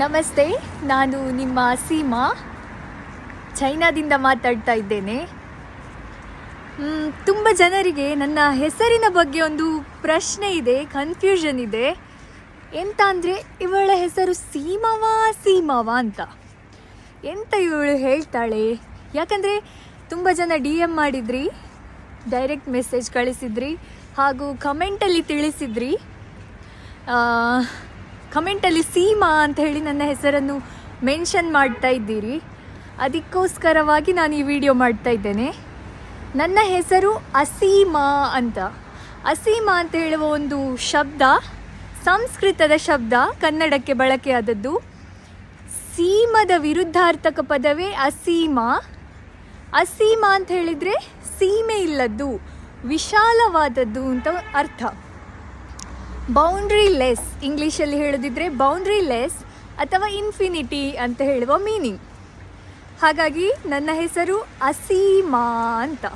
ನಮಸ್ತೆ, ನಾನು ನಿಮ್ಮ ಸೀಮಾ. ಚೈನಾದಿಂದ ಮಾತಾಡ್ತಾ ಇದ್ದೇನೆ. ತುಂಬ ಜನರಿಗೆ ನನ್ನ ಹೆಸರಿನ ಬಗ್ಗೆ ಒಂದು ಪ್ರಶ್ನೆ ಇದೆ ಕನ್ಫ್ಯೂಷನ್ ಇದೆ. ಎಂತ ಅಂದರೆ, ಇವಳ ಹೆಸರು ಸೀಮಾವಾ, ಸೀಮವಾ ಅಂತ. ಎಂತ ಇವಳು ಹೇಳ್ತಾಳೆ? ಯಾಕಂದರೆ, ತುಂಬ ಜನ ಡಿ ಎಂ ಮಾಡಿದ್ರಿ ಡೈರೆಕ್ಟ್ ಮೆಸೇಜ್ ಕಳಿಸಿದ್ರಿ, ಹಾಗೂ ಕಮೆಂಟಲ್ಲಿ ತಿಳಿಸಿದ್ರಿ. ಕಮೆಂಟಲ್ಲಿ ಸೀಮಾ ಅಂತ ಹೇಳಿ ನನ್ನ ಹೆಸರನ್ನು ಮೆನ್ಷನ್ ಮಾಡ್ತಾ ಇದ್ದೀರಿ. ಅದಕ್ಕೋಸ್ಕರವಾಗಿ ನಾನು ಈ ವಿಡಿಯೋ ಮಾಡ್ತಾ ಇದ್ದೇನೆ. ನನ್ನ ಹೆಸರು ಅಸೀಮಾ ಅಂತ. ಅಸೀಮಾ ಅಂತ ಹೇಳುವ ಒಂದು ಶಬ್ದ, ಸಂಸ್ಕೃತದ ಶಬ್ದ, ಕನ್ನಡಕ್ಕೆ ಬಳಕೆಯಾದದ್ದು. ಸೀಮದ ವಿರುದ್ಧಾರ್ಥಕ ಪದವೇ ಅಸೀಮಾ. ಅಸೀಮಾ ಅಂತ ಹೇಳಿದರೆ ಸೀಮೆ ಇಲ್ಲದ್ದು, ವಿಶಾಲವಾದದ್ದು ಅಂತ ಅರ್ಥ. ಬೌಂಡ್ರಿ ಲೆಸ್ ಇಂಗ್ಲೀಷಲ್ಲಿ ಹೇಳೋದಿದ್ರೆ ಬೌಂಡ್ರಿ ಲೆಸ್ ಅಥವಾ ಇನ್ಫಿನಿಟಿ ಅಂತ ಹೇಳುವ ಮೀನಿಂಗ್ ಹಾಗಾಗಿ ನನ್ನ ಹೆಸರು ಅಸೀಮಾ ಅಂತ.